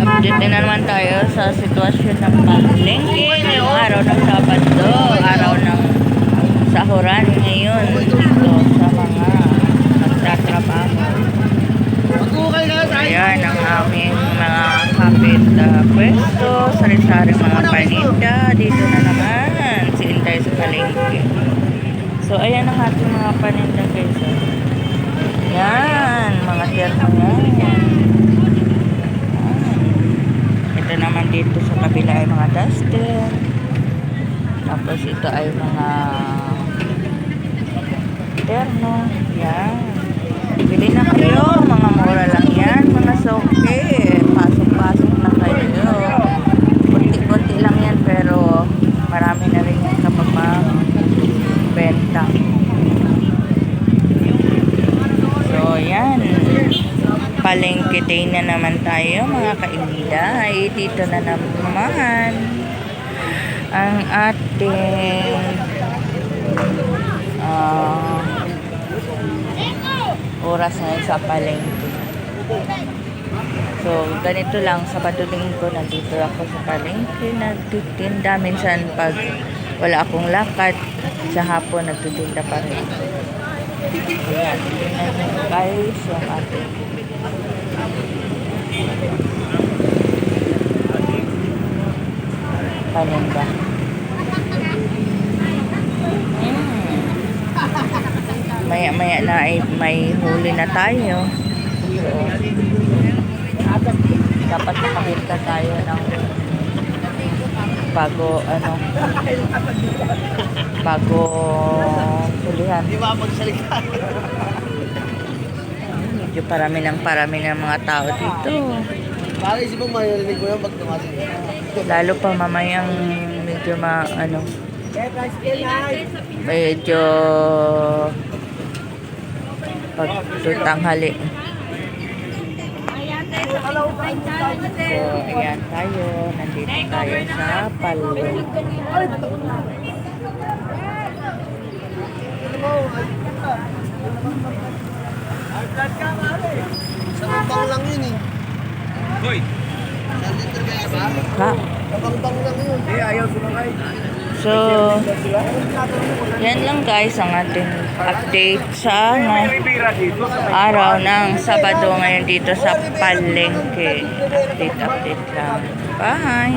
update na naman tayo sa sitwasyon ng palengke ngayong araw ng Sabado, araw ng sahuran ngayon dito sa mga nagtatrabaho. Ayan ang aming mga kapit uh, pwesto, sari-sari mga paninda. Dito na naman, siin tayo sa palengke. So, ayan ang ating mga paninda guys. oh. Yan, mga termo yan. Ito naman dito sa kabila ay mga duster. Tapos ito ay mga terno. Yan. Bili na kayo. Mga mura lang yan. Mga soke. Pasok-pasok na kayo. Kunti-kunti lang yan pero marami na rin yan kapag benta. So, yan. Day na naman tayo, mga kainday. Dito na naman ang ating ah, oras ngayon sa palengke. So, ganito lang. Sabado linggo, nandito ako sa palengke. Nagtitinda. Minsan, pag wala akong lakad, sa hapon, nagtitinda pa rin. Ayan, guys yung ating paninda. Mm. Maya-maya na ay may huli na tayo. So, dapat makabenta tayo ng bago ano bago hulihan. Di ba magsalita? Medyo parami ng parami ng mga tao dito. Para isip mo marinig mo yan pag tumasin. Lalo pa mamayang medyo ma ano medyo pag tutanghali. So, ayan tayo. Nandito tayo sa palengke. Sa bang lang yun eh. Hoy! Ha? Bang lang yun. Eh, ayaw sumakay. So, yan lang guys ang ating update sa nga- araw ng Sabado ngayon dito sa Palengke. Update, update lang. Bye!